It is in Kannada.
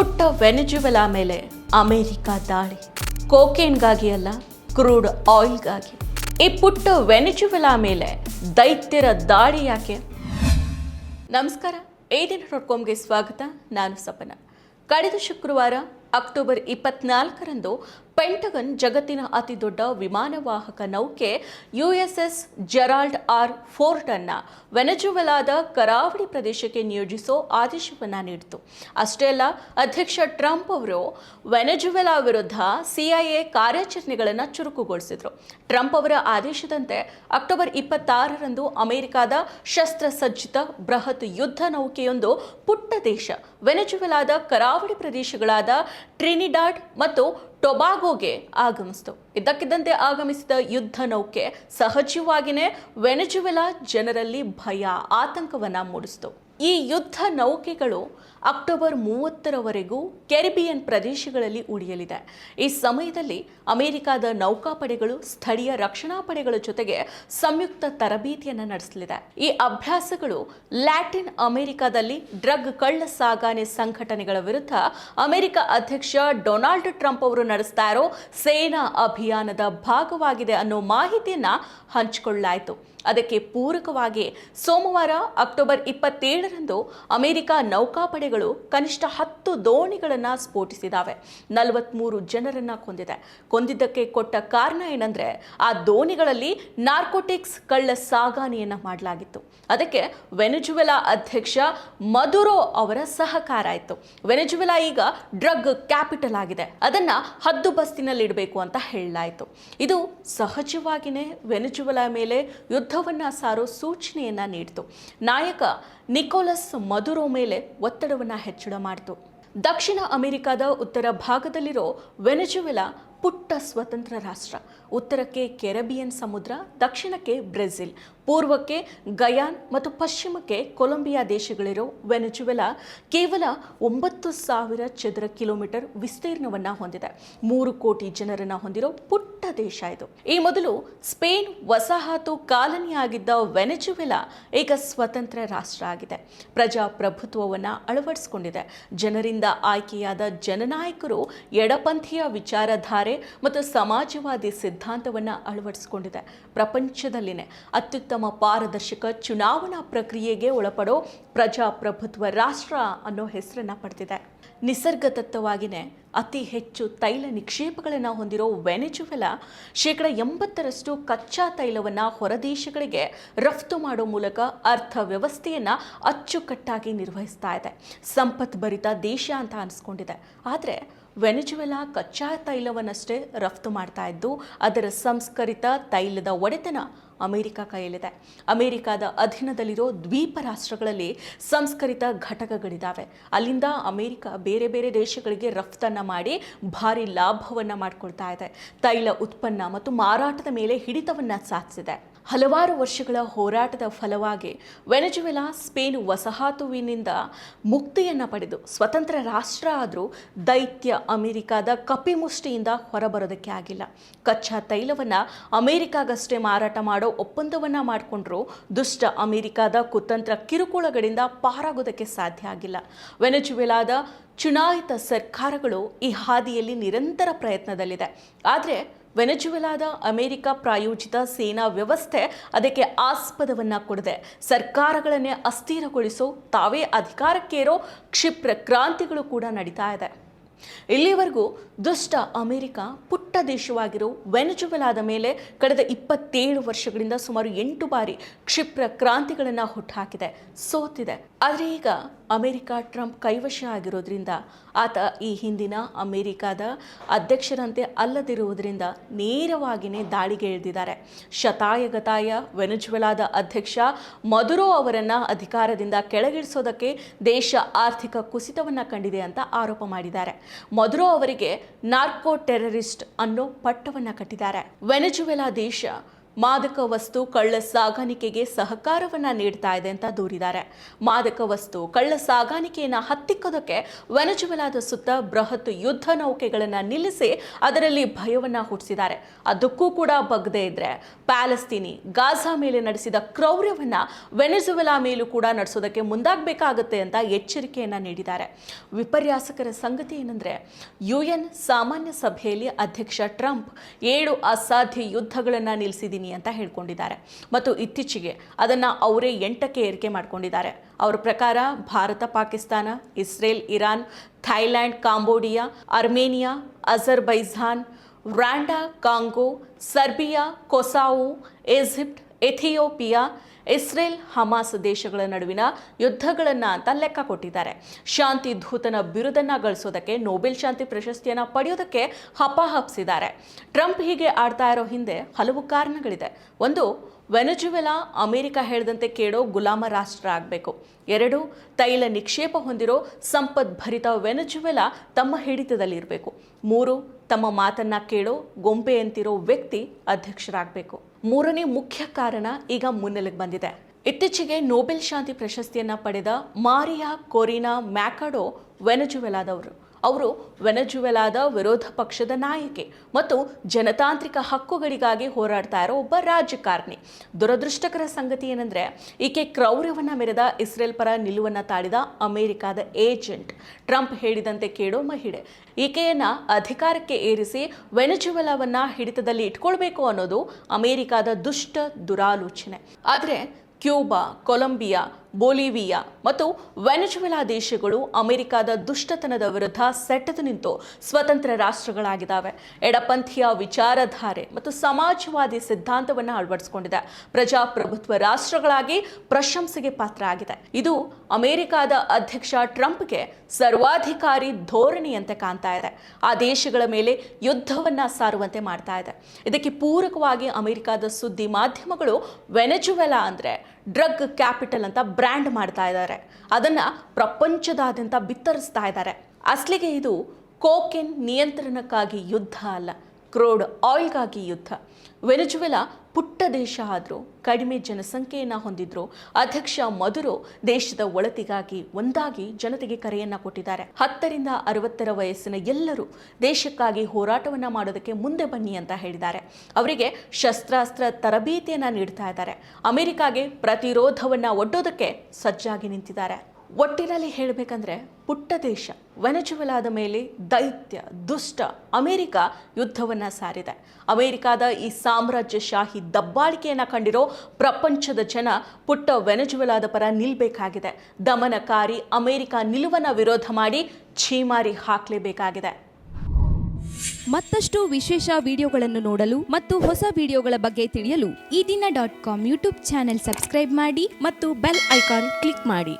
ಪುಟ್ಟ ವೆನೆಜುವೆಲಾ ಮೇಲೆ ಅಮೆರಿಕ ದಾಳಿ. ಕೋಕೇನ್ಗಾಗಿ ಅಲ್ಲ, ಕ್ರೂಡ್ ಆಯಿಲ್ಗಾಗಿ. ಈ ಪುಟ್ಟ ವೆನೆಜುವೆಲಾ ಮೇಲೆ ದೈತ್ಯರ ದಾಳಿ ಯಾಕೆ? ನಮಸ್ಕಾರ ಏದಿನ ಡಾಟ್ ಕಾಮ್ಗೆ ಸ್ವಾಗತ. ನಾನು ಸಪನ. ಕಳೆದ ಶುಕ್ರವಾರ, ಅಕ್ಟೋಬರ್ ಇಪ್ಪತ್ನಾಲ್ಕರಂದು ಪೆಂಟಗನ್ ಜಗತ್ತಿನ ಅತಿ ದೊಡ್ಡ ವಿಮಾನವಾಹಕ ನೌಕೆ ಯುಎಸ್ಎಸ್ ಜೆರಾಲ್ಡ್ ಆರ್ ಫೋರ್ಟ್ ಅನ್ನ ವೆನೆಜುವೆಲಾದ ಕರಾವಳಿ ಪ್ರದೇಶಕ್ಕೆ ನಿಯೋಜಿಸೋ ಆದೇಶವನ್ನು ನೀಡಿತು. ಅಷ್ಟೇ ಅಲ್ಲ, ಅಧ್ಯಕ್ಷ ಟ್ರಂಪ್ ಅವರು ವೆನೆಜುವೆಲಾ ವಿರುದ್ಧ ಸಿಐಎ ಕಾರ್ಯಾಚರಣೆಗಳನ್ನು ಚುರುಕುಗೊಳಿಸಿದರು. ಟ್ರಂಪ್ ಅವರ ಆದೇಶದಂತೆ ಅಕ್ಟೋಬರ್ ಇಪ್ಪತ್ತಾರರಂದು ಅಮೆರಿಕದ ಶಸ್ತ್ರಸಜ್ಜಿತ ಬೃಹತ್ ಯುದ್ಧ ನೌಕೆಯೊಂದು ಪುಟ್ಟ ದೇಶ, ವೆನೆಜುವೆಲಾದ ಕರಾವಳಿ ಪ್ರದೇಶಗಳಾದ ಟ್ರಿನಿಡಾಡ್ ಮತ್ತು ಟೊಬಾಗೋಗೆ ಆಗಮಿಸಿತು. ಇದ್ದಕ್ಕಿದ್ದಂತೆ ಆಗಮಿಸಿದ ಯುದ್ಧ ನೌಕೆ ಸಹಜವಾಗಿಯೇ ವೆನೆಜುವೆಲಾ ಜನರಲ್ಲಿ ಭಯ, ಆತಂಕವನ್ನ ಮೂಡಿಸಿತು. ಈ ಯುದ್ಧ ನೌಕೆಗಳು ಅಕ್ಟೋಬರ್ ಮೂವತ್ತರವರೆಗೂ ಕೆರಿಬಿಯನ್ ಪ್ರದೇಶಗಳಲ್ಲಿ ಉಳಿಯಲಿದೆ. ಈ ಸಮಯದಲ್ಲಿ ಅಮೆರಿಕದ ನೌಕಾಪಡೆಗಳು, ಸ್ಥಳೀಯ ರಕ್ಷಣಾ ಪಡೆಗಳ ಜೊತೆಗೆ ಸಂಯುಕ್ತ ತರಬೇತಿಯನ್ನು ನಡೆಸಲಿದೆ. ಈ ಅಭ್ಯಾಸಗಳು ಲ್ಯಾಟಿನ್ ಅಮೆರಿಕದಲ್ಲಿ ಡ್ರಗ್ ಕಳ್ಳ ಸಾಗಾಣೆ ಸಂಘಟನೆಗಳ ವಿರುದ್ಧ ಅಮೆರಿಕ ಅಧ್ಯಕ್ಷ ಡೊನಾಲ್ಡ್ ಟ್ರಂಪ್ ಅವರು ನಡೆಸ್ತಾ ಸೇನಾ ಅಭಿಯಾನದ ಭಾಗವಾಗಿದೆ ಅನ್ನೋ ಮಾಹಿತಿಯನ್ನ ಹಂಚಿಕೊಳ್ಳಲಾಯಿತು. ಅದಕ್ಕೆ ಪೂರಕವಾಗಿ ಸೋಮವಾರ ಅಕ್ಟೋಬರ್ ಇಪ್ಪತ್ತೇಳರಂದು ಅಮೆರಿಕ ಕನಿಷ್ಠ ಹತ್ತು ದೋಣಿಗಳನ್ನು ಸ್ಫೋಟಿಸಿದಾವೆ. ನಲವತ್ತ್ಮೂರು ಜನರನ್ನ ಕೊಂದಿದೆ. ಕೊಂದಿದ್ದಕ್ಕೆ ಕೊಟ್ಟ ಕಾರಣ ಏನಂದ್ರೆ, ಆ ದೋಣಿಗಳಲ್ಲಿ ನಾರ್ಕೋಟಿಕ್ಸ್ ಕಳ್ಳ ಸಾಗಾಣೆಯನ್ನ ಮಾಡಲಾಗಿತ್ತು. ಅದಕ್ಕೆ ವೆನೆಜುವೆಲಾ ಅಧ್ಯಕ್ಷ ಮದುರೋ ಅವರ ಸಹಕಾರ ಆಯಿತು. ವೆನೆಜುವೆಲಾ ಈಗ ಡ್ರಗ್ ಕ್ಯಾಪಿಟಲ್ ಆಗಿದೆ. ಅದನ್ನ ಹದ್ದು ಬಸ್ತಿನಲ್ಲಿಡಬೇಕು ಅಂತ ಹೇಳಲಾಯಿತು. ಇದು ಸಹಜವಾಗಿಯೇ ವೆನೆಜುವೆಲಾ ಮೇಲೆ ಯುದ್ಧವನ್ನ ಸಾರೋ ಸೂಚನೆಯನ್ನ ನೀಡಿತು. ನಾಯಕ ನಿಕೋಲಸ್ ಮಧುರೋ ಮೇಲೆ ಒತ್ತಡವನ್ನು ಹೆಚ್ಚಳ ಮಾಡಿತು. ದಕ್ಷಿಣ ಅಮೆರಿಕದ ಉತ್ತರ ಭಾಗದಲ್ಲಿರೋ ವೆನೆಜುವೆಲಾ ಪುಟ್ಟ ಸ್ವತಂತ್ರ ರಾಷ್ಟ್ರ. ಉತ್ತರಕ್ಕೆ ಕೆರಬಿಯನ್ ಸಮುದ್ರ, ದಕ್ಷಿಣಕ್ಕೆ ಬ್ರೆಜಿಲ್, ಪೂರ್ವಕ್ಕೆ ಗಯಾನ್ ಮತ್ತು ಪಶ್ಚಿಮಕ್ಕೆ ಕೊಲಂಬಿಯಾ ದೇಶಗಳಿರೋ ವೆನೆಜುವೆಲಾ ಕೇವಲ ಒಂಬತ್ತು ಸಾವಿರ ಚದರ ಕಿಲೋಮೀಟರ್ ವಿಸ್ತೀರ್ಣವನ್ನು ಹೊಂದಿದೆ. ಮೂರು ಕೋಟಿ ಜನರನ್ನು ಹೊಂದಿರೋ ಪುಟ್ಟ ದೇಶ ಇದು. ಈ ಮೊದಲು ಸ್ಪೇನ್ ವಸಾಹತು ಕಾಲನಿಯಾಗಿದ್ದ ವೆನೆಜುವೆಲಾ ಈಗ ಸ್ವತಂತ್ರ ರಾಷ್ಟ್ರ ಆಗಿದೆ. ಪ್ರಜಾಪ್ರಭುತ್ವವನ್ನ ಅಳವಡಿಸಿಕೊಂಡಿದೆ. ಜನರಿಂದ ಆಯ್ಕೆಯಾದ ಜನನಾಯಕರು ಎಡಪಂಥೀಯ ವಿಚಾರಧಾರೆ ಮತ್ತು ಸಮಾಜವಾದಿ ಸಿದ್ಧಾಂತವನ್ನ ಅಳವಡಿಸಿಕೊಂಡಿದೆ. ಪ್ರಪಂಚದಲ್ಲಿನೇ ಅತ್ಯುತ್ತಮ ಪಾರದರ್ಶಕ ಚುನಾವಣಾ ಪ್ರಕ್ರಿಯೆಗೆ ಒಳಪಡೋ ಪ್ರಜಾಪ್ರಭುತ್ವ ರಾಷ್ಟ್ರ ಅನ್ನೋ ಹೆಸರನ್ನು ಪಡೆದಿದೆ. ನಿಸರ್ಗದತ್ತವಾಗಿನೇ ಅತಿ ಹೆಚ್ಚು ತೈಲ ನಿಕ್ಷೇಪಗಳನ್ನು ಹೊಂದಿರೋ ವೆನೆಜುವೆಲಾ ಶೇಕಡ ಎಂಬತ್ತರಷ್ಟು ಕಚ್ಚಾ ತೈಲವನ್ನು ಹೊರದೇಶಗಳಿಗೆ ರಫ್ತು ಮಾಡೋ ಮೂಲಕ ಅರ್ಥವ್ಯವಸ್ಥೆಯನ್ನು ಅಚ್ಚುಕಟ್ಟಾಗಿ ನಿರ್ವಹಿಸ್ತಾ ಇದೆ. ಸಂಪತ್ಭರಿತ ದೇಶ ಅಂತ ಅನಿಸ್ಕೊಂಡಿದೆ. ಆದರೆ ವೆನೆಜುವೆಲಾ ಕಚ್ಚಾ ತೈಲವನ್ನಷ್ಟೇ ರಫ್ತು ಮಾಡ್ತಾ ಇದ್ದು, ಅದರ ಸಂಸ್ಕರಿತ ತೈಲದ ಒಡೆತನ ಅಮೆರಿಕ ಕೈಯಲ್ಲಿದೆ. ಅಮೆರಿಕದ ಅಧೀನದಲ್ಲಿರೋ ದ್ವೀಪ ರಾಷ್ಟ್ರಗಳಲ್ಲಿ ಸಂಸ್ಕರಿತ ಘಟಕಗಳಿದ್ದಾವೆ ಅಲ್ಲಿಂದ ಅಮೆರಿಕ ಬೇರೆ ಬೇರೆ ದೇಶಗಳಿಗೆ ರಫ್ತನ್ನು ಮಾಡಿ ಭಾರಿ ಲಾಭವನ್ನು ಮಾಡಿಕೊಳ್ತಾ ಇದೆ. ತೈಲ ಉತ್ಪನ್ನ ಮತ್ತು ಮಾರಾಟದ ಮೇಲೆ ಹಿಡಿತವನ್ನು ಸಾಧಿಸಿದೆ. ಹಲವಾರು ವರ್ಷಗಳ ಹೋರಾಟದ ಫಲವಾಗಿ ವೆನೆಜುವೆಲಾ ಸ್ಪೇನ್ ವಸಾಹತುವಿನಿಂದ ಮುಕ್ತಿಯನ್ನು ಪಡೆದು ಸ್ವತಂತ್ರ ರಾಷ್ಟ್ರ ಆದರೂ ದೈತ್ಯ ಅಮೆರಿಕದ ಕಪಿಮುಷ್ಟಿಯಿಂದ ಹೊರಬರೋದಕ್ಕೆ ಆಗಿಲ್ಲ. ಕಚ್ಚಾ ತೈಲವನ್ನು ಅಮೆರಿಕಾಗಷ್ಟೇ ಮಾರಾಟ ಮಾಡೋ ಒಪ್ಪಂದವನ್ನು ಮಾಡಿಕೊಂಡ್ರು ದುಷ್ಟ ಅಮೆರಿಕದ ಕುತಂತ್ರ ಕಿರುಕುಳಗಳಿಂದ ಪಾರಾಗೋದಕ್ಕೆ ಸಾಧ್ಯ ಆಗಿಲ್ಲ. ವೆನೆಜುವೆಲಾದ ಚುನಾಯಿತ ಸರ್ಕಾರಗಳು ಈ ಹಾದಿಯಲ್ಲಿ ನಿರಂತರ ಪ್ರಯತ್ನದಲ್ಲಿದೆ. ಆದರೆ ವೆನೆಜುವೆಲಾದ ಅಮೆರಿಕ ಪ್ರಾಯೋಜಿತ ಸೇನಾ ವ್ಯವಸ್ಥೆ ಅದಕ್ಕೆ ಆಸ್ಪದವನ್ನ ಕೊಡದೆ ಸರ್ಕಾರಗಳನ್ನೇ ಅಸ್ಥಿರಗೊಳಿಸೋ ತಾವೇ ಅಧಿಕಾರಕ್ಕೇರೋ ಕ್ಷಿಪ್ರ ಕ್ರಾಂತಿಗಳು ಕೂಡ ನಡೀತಾ ಇದೆ. ಇಲ್ಲಿವರೆಗೂ ದುಷ್ಟ ಅಮೆರಿಕ ಪುಟ್ಟ ದೇಶವಾಗಿರೋ ವೆನೆಜುವೆಲಾದ ಮೇಲೆ ಕಳೆದ ಇಪ್ಪತ್ತೇಳು ವರ್ಷಗಳಿಂದ ಸುಮಾರು ಎಂಟು ಬಾರಿ ಕ್ಷಿಪ್ರ ಕ್ರಾಂತಿಗಳನ್ನು ಹುಟ್ಟುಹಾಕಿದೆ ಸೋತಿದೆ. ಆದರೆ ಈಗ ಅಮೆರಿಕ ಟ್ರಂಪ್ ಕೈವಶ ಆಗಿರೋದ್ರಿಂದ, ಆತ ಈ ಹಿಂದಿನ ಅಮೆರಿಕದ ಅಧ್ಯಕ್ಷರಂತೆ ಅಲ್ಲದಿರುವುದರಿಂದ ನೇರವಾಗಿಯೇ ದಾಳಿಗೆ ಇಳಿದಿದ್ದಾರೆ. ಶತಾಯಗತಾಯ ವೆನೆಜುವೆಲಾದ ಅಧ್ಯಕ್ಷ ಮದುರೋ ಅವರನ್ನು ಅಧಿಕಾರದಿಂದ ಕೆಳಗಿಳಿಸೋದಕ್ಕೆ ದೇಶ ಆರ್ಥಿಕ ಕುಸಿತವನ್ನು ಕಂಡಿದೆ ಅಂತ ಆರೋಪ ಮಾಡಿದ್ದಾರೆ. ಮದುರೋ ಅವರಿಗೆ ನಾರ್ಕೋ ಟೆರರಿಸ್ಟ್ ಅನ್ನೋ ಪಟ್ಟವನ್ನು ಕಟ್ಟಿದ್ದಾರೆ. ವೆನೆಜುವೆಲಾ ದೇಶ ಮಾದಕ ವಸ್ತು ಕಳ್ಳ ಸಾಗಾಣಿಕೆಗೆ ಸಹಕಾರವನ್ನ ನೀಡ್ತಾ ಇದೆ ಅಂತ ದೂರಿದ್ದಾರೆ. ಮಾದಕ ವಸ್ತು ಕಳ್ಳ ಸಾಗಾಣಿಕೆಯನ್ನ ಹತ್ತಿಕ್ಕೋದಕ್ಕೆ ವೆನಜುವೆಲಾದ ಸುತ್ತ ಬೃಹತ್ ಯುದ್ಧ ನೌಕೆಗಳನ್ನ ನಿಲ್ಲಿಸಿ ಅದರಲ್ಲಿ ಭಯವನ್ನ ಹುಟ್ಟಿಸಿದ್ದಾರೆ ಅದಕ್ಕೂ ಕೂಡ ಬಗ್ದೇ ಇದ್ರೆ ಪ್ಯಾಲೆಸ್ತೀನಿ ಗಾಜಾ ಮೇಲೆ ನಡೆಸಿದ ಕ್ರೌರ್ಯವನ್ನ ವೆನೆಜುವೆಲಾ ಮೇಲೂ ಕೂಡ ನಡೆಸೋದಕ್ಕೆ ಮುಂದಾಗಬೇಕಾಗುತ್ತೆ ಅಂತ ಎಚ್ಚರಿಕೆಯನ್ನ ನೀಡಿದ್ದಾರೆ. ವಿಪರ್ಯಾಸಕರ ಸಂಗತಿ ಏನಂದ್ರೆ, ಯುಎನ್ ಸಾಮಾನ್ಯ ಸಭೆಯಲ್ಲಿ ಅಧ್ಯಕ್ಷ ಟ್ರಂಪ್ ಏಳು ಅಸಾಧ್ಯ ಯುದ್ಧಗಳನ್ನು ನಿಲ್ಲಿಸಿದ್ದೀನಿ ಅಂತ ಹೇಳ್ಕೊಂಡಿದ್ದಾರೆ. ಮತ್ತು ಇತ್ತೀಚೆಗೆ ಅದನ್ನು ಅವರೇ ಎಂಟಕ್ಕೆ ಏರಿಕೆ ಮಾಡ್ಕೊಂಡಿದ್ದಾರೆ. ಅವರ ಪ್ರಕಾರ Bharat, Pakistan, Israel, Iran Thailand Cambodia, Armenia, Azerbaijan Rwanda Congo, Serbia, Kosovo, Egypt, Ethiopia Israel Hamas ದೇಶಗಳ ನಡುವಿನ ಯುದ್ಧಗಳನ್ನು ಅಂತ ಲೆಕ್ಕ ಕೊಟ್ಟಿದ್ದಾರೆ. ಶಾಂತಿ ದೂತನ ಬಿರುದನ್ನು ಗಳಿಸೋದಕ್ಕೆ ನೋಬೆಲ್ ಶಾಂತಿ ಪ್ರಶಸ್ತಿಯನ್ನು ಪಡೆಯೋದಕ್ಕೆ ಹಪಾಹಪ್ಸಿದ್ದಾರೆ ಟ್ರಂಪ್ ಹೀಗೆ ಆಡ್ತಾ ಇರೋ ಹಿಂದೆ ಹಲವು ಕಾರಣಗಳಿದೆ. ಒಂದು, ವೆನೆಜುವೆಲಾ ಅಮೆರಿಕ ಹೇಳಿದಂತೆ ಕೇಳೋ ಗುಲಾಮ ರಾಷ್ಟ್ರ ಆಗಬೇಕು. ಎರಡು, ತೈಲ ನಿಕ್ಷೇಪ ಹೊಂದಿರೋ ಸಂಪದ್ಭರಿತ ವೆನೆಜುವೆಲಾ ತಮ್ಮ ಹಿಡಿತದಲ್ಲಿರಬೇಕು. ಮೂರು ತಮ್ಮ ಮಾತನ್ನ ಕೇಳೋ, ಗೊಂಬೆ ಅಂತಿರೋ ವ್ಯಕ್ತಿ ಅಧ್ಯಕ್ಷರಾಗಬೇಕು. ಮೂರನೇ ಮುಖ್ಯ ಕಾರಣ ಈಗ ಮುನ್ನೆಲೆಗೆ ಬಂದಿದೆ. ಇತ್ತೀಚೆಗೆ ನೊಬೆಲ್ ಶಾಂತಿ ಪ್ರಶಸ್ತಿಯನ್ನ ಪಡೆದ ಮಾರಿಯಾ ಕೊರಿನಾ ಮ್ಯಾಕಾಡೋ ವೆನೆಜುವೆಲಾದವರು. ಅವರು ವೆನಜುವೆಲಾದ ವಿರೋಧ ಪಕ್ಷದ ನಾಯಕಿ ಮತ್ತು ಜನತಾಂತ್ರಿಕ ಹಕ್ಕುಗಳಿಗಾಗಿ ಹೋರಾಡ್ತಾ ಇರೋ ಒಬ್ಬ ರಾಜಕಾರಣಿ. ದುರದೃಷ್ಟಕರ ಸಂಗತಿ ಏನಂದ್ರೆ, ಈಕೆ ಕ್ರೌರ್ಯವನ್ನ ಮೆರೆದ ಇಸ್ರೇಲ್ ಪರ ನಿಲುವನ್ನು ತಾಳಿದ ಅಮೆರಿಕದ ಏಜೆಂಟ್. ಟ್ರಂಪ್ ಹೇಳಿದಂತೆ ಕೇಳೋ ಮಹಿಳೆ. ಈಕೆಯನ್ನ ಅಧಿಕಾರಕ್ಕೆ ಏರಿಸಿ ವೆನೆಜುವೆಲಾವನ್ನ ಹಿಡಿತದಲ್ಲಿ ಇಟ್ಕೊಳ್ಬೇಕು ಅನ್ನೋದು ಅಮೆರಿಕದ ದುಷ್ಟ ದುರಾಲೋಚನೆ. ಆದರೆ ಕ್ಯೂಬಾ, ಕೊಲಂಬಿಯಾ ಬೊಲಿವಿಯಾ ಮತ್ತು ವೆನೆಜುವೆಲಾ ದೇಶಗಳು ಅಮೆರಿಕದ ದುಷ್ಟತನದ ವಿರುದ್ಧ ಸೆಟ್ಟದು ನಿಂತು ಸ್ವತಂತ್ರ ರಾಷ್ಟ್ರಗಳಾಗಿದ್ದಾವೆ. ಎಡಪಂಥೀಯ ವಿಚಾರಧಾರೆ ಮತ್ತು ಸಮಾಜವಾದಿ ಸಿದ್ಧಾಂತವನ್ನು ಅಳವಡಿಸಿಕೊಂಡಿದೆ. ಪ್ರಜಾಪ್ರಭುತ್ವ ರಾಷ್ಟ್ರಗಳಾಗಿ ಪ್ರಶಂಸೆಗೆ ಪಾತ್ರ ಆಗಿದೆ ಇದು ಅಮೆರಿಕದ ಅಧ್ಯಕ್ಷ ಟ್ರಂಪ್ಗೆ ಸರ್ವಾಧಿಕಾರಿ ಧೋರಣೆಯಂತೆ ಕಾಣ್ತಾ ಇದೆ. ಆ ದೇಶಗಳ ಮೇಲೆ ಯುದ್ಧವನ್ನ ಸಾರುವಂತೆ ಮಾಡ್ತಾ ಇದೆ. ಇದಕ್ಕೆ ಪೂರಕವಾಗಿ ಅಮೆರಿಕದ ಸುದ್ದಿ ಮಾಧ್ಯಮಗಳು ವೆನೆಜುವೆಲಾ ಅಂದ್ರೆ ಡ್ರಗ್ ಕ್ಯಾಪಿಟಲ್ ಅಂತ ಬ್ರ್ಯಾಂಡ್ ಮಾಡ್ತಾ ಇದ್ದಾರೆ. ಅದನ್ನು ಪ್ರಪಂಚದಾದ್ಯಂತ ಬಿತ್ತರಿಸ್ತಾ ಇದ್ದಾರೆ. ಅಸ್ಲಿಗೆ ಇದು ಕೋಕೆನ್ ನಿಯಂತ್ರಣಕ್ಕಾಗಿ ಯುದ್ಧ ಅಲ್ಲ, ಕ್ರೋಡ್ ಆಯಿಲ್ಗಾಗಿ ಯುದ್ಧ. ವೆನೆಜುವೆಲಾ ಪುಟ್ಟ ದೇಶ ಆದರೂ, ಕಡಿಮೆ ಜನಸಂಖ್ಯೆಯನ್ನು ಹೊಂದಿದ್ರು, ಅಧ್ಯಕ್ಷ ಮಧುರೋ ದೇಶದ ಒಳತಿಗಾಗಿ ಒಂದಾಗಿ ಜನತೆಗೆ ಕರೆಯನ್ನ ಕೊಟ್ಟಿದ್ದಾರೆ. ಹತ್ತರಿಂದ ಅರವತ್ತರ ವಯಸ್ಸಿನ ಎಲ್ಲರೂ ದೇಶಕ್ಕಾಗಿ ಹೋರಾಟವನ್ನ ಮಾಡೋದಕ್ಕೆ ಮುಂದೆ ಬನ್ನಿ ಅಂತ ಹೇಳಿದ್ದಾರೆ. ಅವರಿಗೆ ಶಸ್ತ್ರಾಸ್ತ್ರ ತರಬೇತಿಯನ್ನ ನೀಡ್ತಾ ಇದ್ದಾರೆ. ಅಮೆರಿಕಾಗೆ ಪ್ರತಿರೋಧವನ್ನ ಒಡ್ಡೋದಕ್ಕೆ ಸಜ್ಜಾಗಿ ನಿಂತಿದ್ದಾರೆ. ಒಟ್ಟಿನಲ್ಲಿ ಹೇಳಬೇಕಂದ್ರೆ ಪುಟ್ಟ ದೇಶ, ವೆನೆಜುವೆಲಾದ ಮೇಲೆ ದೈತ್ಯ, ದುಷ್ಟ ಅಮೆರಿಕ ಯುದ್ಧವನ್ನ ಸಾರಿದೆ. ಅಮೆರಿಕದ ಈ ಸಾಮ್ರಾಜ್ಯಶಾಹಿ ದಬ್ಬಾಳಿಕೆಯನ್ನು ಕಂಡಿರೋ ಪ್ರಪಂಚದ ಜನ ಪುಟ್ಟ ವೆನೆಜುವೆಲಾದ ಪರ ನಿಲ್ಲಬೇಕಾಗಿದೆ ದಮನಕಾರಿ ಅಮೆರಿಕ ನಿಲುವನ್ನ ವಿರೋಧ ಮಾಡಿ ಛೀಮಾರಿ ಹಾಕಲೇಬೇಕಾಗಿದೆ. ಮತ್ತಷ್ಟು ವಿಶೇಷ ವಿಡಿಯೋಗಳನ್ನು ನೋಡಲು ಮತ್ತು ಹೊಸ ವಿಡಿಯೋಗಳ ಬಗ್ಗೆ ತಿಳಿಯಲು Ee Dina dot com YouTube channel subscribe ಮಾಡಿ ಮತ್ತು ಬೆಲ್ ಐಕಾನ್ ಕ್ಲಿಕ್ ಮಾಡಿ.